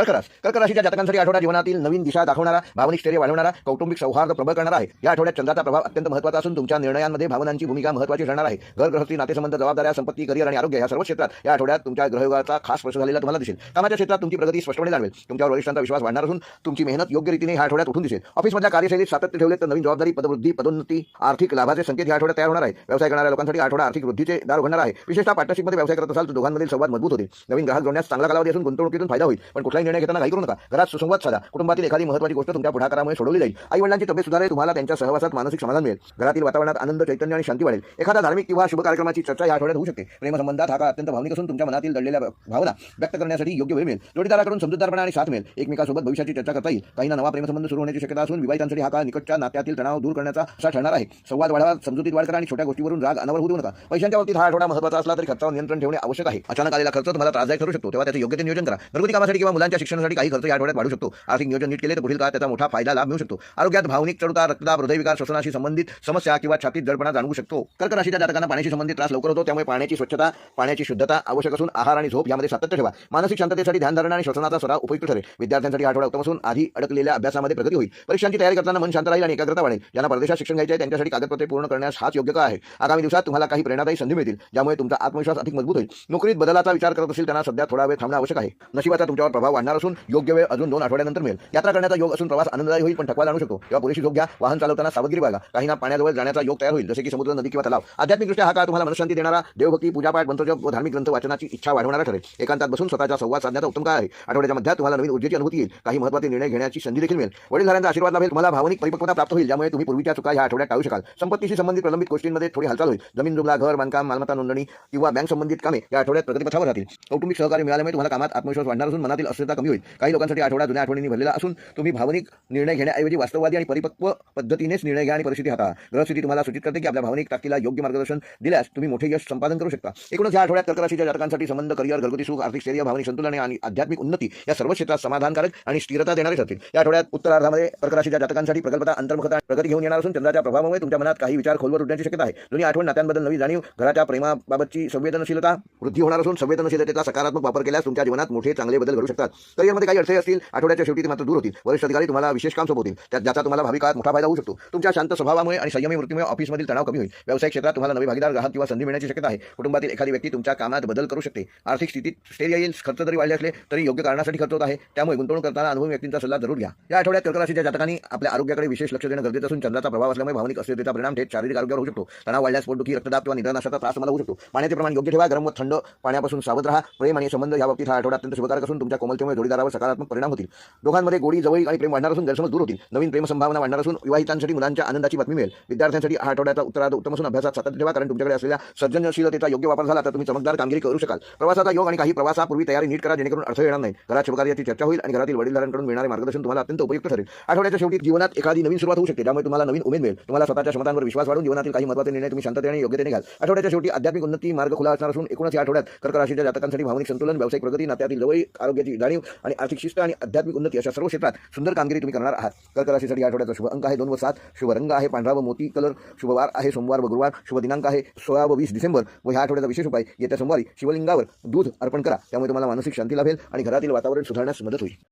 कर्करास कर्क राशीच्या जातकांसाठी आठवडा जीवनातील नवीन दिशा दाखवणारा भावनिक स्थैर्य वाढवणारा कौटुंबिक सौहार्द प्रबळ करणार आहे. या आठवड्यात चंद्राचा प्रभाव अत्यंत महत्त्वाचा असून तुमच्या निर्णयांमध्ये भावनांची भूमिका महत्त्वाची ठरणार आहे. घर गृहस्थी नातेसंबंध जबाबदाऱ्या संपत्ती करिअर आणि आरोग्य या सर्व क्षेत्रात या आठवड्यात तुमच्या ग्रहयोगाचा खास प्रश्न झालेला तुम्हाला दिसेल. कामाच्या क्षेत्रात तुमची प्रगती स्पष्टपणे जाणवेल. तुमच्यावर वरिष्ठांचा विश्वास वाढणार असून तुमची मेहनत योग्य रीतीने या आठवड्यात उठून दिसेल. ऑफिसमधल्या कार्यशैलीत सातत्य ठेवले तर नवीन जबाबदारी पदवृद्धी पदोन्नती आर्थिक लाभाचे संकेत या आठवड्यात तयार होणार आहे. व्यवसाय करणाऱ्या लोकांसाठी आठवडा आर्थिक वृद्धीचे दार उघडणार आहे. विशेषतः पार्टनरशिपमध्ये व्यवसाय करत असाल तर दोघांमधील संवाद मजबूत होते नवीन ग्राहक जोडण्यास चांगला कालावधी असून गुंतवणुकीतून फायदा होईल. पण कुठलाही निर्णय घेताना घाई करू नका. घरात सुसंवाद साधा. कुटुंबातील एखादी महत्त्वाची गोष्ट तुमच्या पुढाकारामुळे सोडवली जाईल. आई वडिलांची तब्येत सुधारे तुम्हाला त्यांच्या सहवासात मानसिक समाधान मिळेल. घरातील वातावरणात आनंद चैतन्य आणि शांती वाढेल. एखादा धार्मिक किंवा शुभ कार्यक्रमाची चर्चा या आठवड्यात होऊ शकते. प्रेमसंबंधात हा काळ अत्यंत भावनिक असून तुमच्या मनातील दडलेल्या भावना व्यक्त करण्यासाठी योग्य वेळ मिळेल. जोडीदाराकडून समजूतदारपणा आणि साथ मिळेल. एकमेकासोबत भविष्याची चर्चा करता येईल. काहींना नवा प्रेमसंबंध सुरू होण्याची शक्यता असून विवाहितांसाठी हा काळ निकटच्या नात्यातील तणाव दूर करण्याचा असा ठरणार आहे. संवाद वाढवा समजुतीत वाढ करा आणि छोट्या गोष्टीवरून राग अनावर होऊ देऊ नका. पैशांच्या बाबतीत हा आठवडा महत्त्वाचा असला तरी खर्चावर नियंत्रण ठेवणे आवश्यक आहे. अचानक आलेला खर्च तुम्हाला त्रासदायक ठरू शकतो. तेव्हा त्याचे योग्य ते नियोजन करा. घरगुती कामासाठी किंवा मुलांच्या शिक्षणासाठी काही खर्च या आठवड्यात वाढू शकतो. आर्थिक नियोजन नीट केले तर पुढील काळात त्याचा मोठा फायदा लाभ मिळू शकतो. आरोग्यात भावनिक चढता रक्तदाब हृदयविकार श्वसनाशी संबंधित समस्या किंवा छातीत जडपणा जाणवू शकतो. कर्क राशीच्या जातकांना पाण्याशी संबंधित त्रास लवकर होतो त्यामुळे पाण्याची स्वच्छता पाण्याची शुद्धता आवश्यक असून आहार आणि झोप यामध्ये सातत्य ठेवा. मानसिक शांततेसाठी ध्यानधारणा आणि श्वसनाचा सराव उपयुक्त ठरेल. विद्यार्थ्यांसाठी आठवडा उत्तम असून आधी अडकलेल्या अभ्यासामध्ये प्रगती होईल. परीक्षांची तयारी करताना मन शांत राहील आणि एकाग्रता वाढेल. ज्यांना परदेशात शिक्षण घ्यायचे आहे त्यांच्यासाठी कागदपत्रे पूर्ण करण्यास हाच योग्य का आहे. आगामी दिवसात तुम्हाला काही प्रेरणादायी संधी मिळतील ज्यामुळे तुमचा आत्मविश्वास अधिक मजबूत होईल. नोकरीत बदलाचा विचार करत असेल त्यांना सध्या थोडा वेळ थांबणं आवश्यक आहे. नशिबाचा तुमच्यावर प्रभाव वाढणार असून योग्य वेळ अजून दोन आठवड्यानंतर मिळेल. यात्रा करण्याचा योग असून प्रवास आनंददायी होईल पण थकवा जाणू शकतो. तेव्हा पुरेशी झोप घ्या. वाहन चालवताना सावधगिरी बाळगा. काहींना पाण्याजवळ जाण्याचा योग तयार होईल जसे की समुद्र नदी किंवा तलाव. आध्यात्मिकदृष्ट्या हा काळ तुम्हाला मनशांती देणारा देवभक्ती पूजापाठ मंत्रजप व धार्मिक ग्रंथ वाचनाची इच्छा वाढवणारा ठरेल. एकांतात बसून स्वतःचा संवाद साधण्याचा उत्तम काळ आहे. आठवड्याच्या मध्यात तुम्हाला नवीन ऊर्जेची अनुभूती येईल. काही महत्त्वाचे निर्णय घेण्याची संधी देखील मिळेल. वडीलधाऱ्यांचा आशीर्वाद लाभेल. तुम्हाला भावनिक परिपक्वता प्राप्त होईल ज्यामुळे तुम्ही पूर्वीच्या चुका या आठवड्यात टाळू शकाल. संपत्तीशी संबंधित प्रलंबित गोष्टींमध्ये थोडी हालचाल होईल. जमीन जुमला घर बांधकाम मालमत्ता नोंदणी किंवा बँक संबंधित कामे या आठवड्यात प्रगतीपथावर राहतील. कौटुंबिक सहकार्य मिळाल्यामुळे तुम्हाला कामात आत्मविश्वास वाढणार असून मनातील अस्थिरता कमी होईल. काही लोकांसाठी आठवडा जुन्या आठवणींनी भरलेला असून तुम्ही भावनिक निर्णय घेण्याऐवजी वास्तववादी आणि परिपक्व पद्धतीनेच निर्णय घ्या आणि परिस्थिती हाता. ग्रहस्थिती तुम्हाला सूचित करते की आपल्या भावनिक ताकदीला योग्य मार्गदर्शन दिल्यास तुम्ही मोठे यश संपादन करू शकता. एकूणच या आठवड्यात कर्कराशीच्या जातकांसाठी संबंध करिअर घरगुती सुख आर्थिक स्थैर्य भावनिक संतुलन आणि आध्यात्मिक उन्नती या सर्व क्षेत्रात समाधानकारक आणि स्थिरता देणारे ठरतील. या आठवड्यात उत्तरार्धामध्ये कर्कराशीच्या जातकांसाठी प्रकल्पता अंतर्मुखता प्रगती घेऊन येणार असून चंद्राच्या प्रभावामुळे तुमच्या मनात काही विचार खोलवर उठण्याची शक्यता आहे. जुनी आठवण नात्यांबद्दल नवी जाणीव घराच्या प्रेमाबाबतची संवेदनशीलता वृद्धी होणार असून संवेदनशीलतेचा सकारात्मक वापर केल्यास तुमच्या जीवनात मोठे चांगले बदल घडू शकतात. करिअरमध्ये काही अडचणी असतील आठवड्याच्या शेवटी ते मात्र दूर होतील. वरिष्ठ अधिकारी तुम्हाला विशेष काम सोपवतील. त्यात ज्याचा तुम्हाला भावी काळात मोठा फायदा होऊ शकतो. तुमच्या शांत स्वभावामुळे आणि संयमी वृत्तीमुळे ऑफिसमधील तणाव कमी होईल. व्यवसाय क्षेत्रात तुम्हाला नवे भागीदार ग्राहक किंवा संधी मिळण्याची शक्यता आहे. कुटुंबातील एखादी व्यक्ती तुमच्या कामात बदल करू शकते. आर्थिक स्थितीत स्थैर्य येईल खर्च जरी वाढले असले तरी योग्य कारणासाठी खर्च होत आहे. त्यामुळे गुंतवणूक करताना अनुभवी व्यक्तींचा सल्ला जरूर घ्या. या आठवड्यात कर्क राशीच्या जातकांनी आपल्या आरोग्याकडे विशेष लक्ष देणं गरजेचं असून चंद्राचा प्रभाव असल्यामुळे भावनिक अस्थिरतेचा परिणाम थेट शारीरिक आरोग्यावर होऊ शकतो. तणाव वाढल्यास पोटदुखी रक्तदाब किंवा निद्रानाशाचा त्रास तुम्हाला होऊ शकतो. पाण्याचे प्रमाण योग्य ठेवा. गरम व थंड पाण्यापासून सावध राहा. प्रेम आणि संबंध या बाबतीत हा आठवडा अत्यंत शुभकारक असून तुमच्या कोमलतेमुळे जोडीदारावर सकारात्मक परिणाम होतील. दोघांमध्ये गोडी जवळ आणि प्रेम वाढणार असून गैरसमज दूर होतील. नवीन प्रेम संभावना वाढणार असून विवाहितांसाठी मुलांच्या आनंदाची बातमी मिळेल. विद्यार्थ्यांसाठी हा आठवड्याचा उत्तरार्ध उत्तम असून अभ्यासात सातत्य ठेवा कारण तुमच्याकडे असलेल्या सर्जनशीलतेचा योग्य वापर झाला तर तुम्ही चमकदार कामगिरी करू शकाल. प्रवासाचा योग आणि काही प्रवासापूर्वी तयारी नीट करा जेणेकरून अडथळे येणार नाही घरात शुभकार्याची चर्चा होईल आणि घरातील वडीलधाऱ्यांकडून मिळणारे मार्गदर्शन तुम्हाला अत्यंत उपयुक्त ठरेल. आठवड्याच्या शेवटी जीवनात एखादी नवीन सुरुवात होऊ शकते त्यामुळे तुम्हाला नवीन उमेद मिळेल. तुम्हाला स्वतःच्या क्षमतांवर विश्वास वाढून जीवनातील काही महत्त्वाचे निर्णय तुम्ही शांततेने आणि योग्यतेने घ्याल. आठवड्याच्या शेवटी आध्यात्मिक उन्नती मार्ग खुला असणार असून एकूणच या आठवड्यात कर्क राशीच्या जातकांसाठी भावनिक संतुलन व्यावसायिक प्रगती नात्यातील जवळ आरोग्याची जाणीव आणि आर्थिक शिस्त आणि आध्यात्मिक उन्नती अशा सर्व क्षेत्रात सुंदर कामगिरी तुम्ही करणार आहात. कर्कराशीसाठी या आठवड्याचा शुभ अंक आहे दोन व सात. शुभ रंग आहे पांढरा व मोती कलर शुभवार आहे सोमवार व गुरुवार. शुभ दिनांक आहे सोळा व वीस डिसेंबर. व ह्या आठवड्याचा विशेष उपाय येत्या सोमवारी शिवलिंगावर दूध अर्पण करा. त्यामुळे तुम्हाला मानसिक शांती लाभेल आणि घरातील वातावरण सुधारण्यास मदत होईल.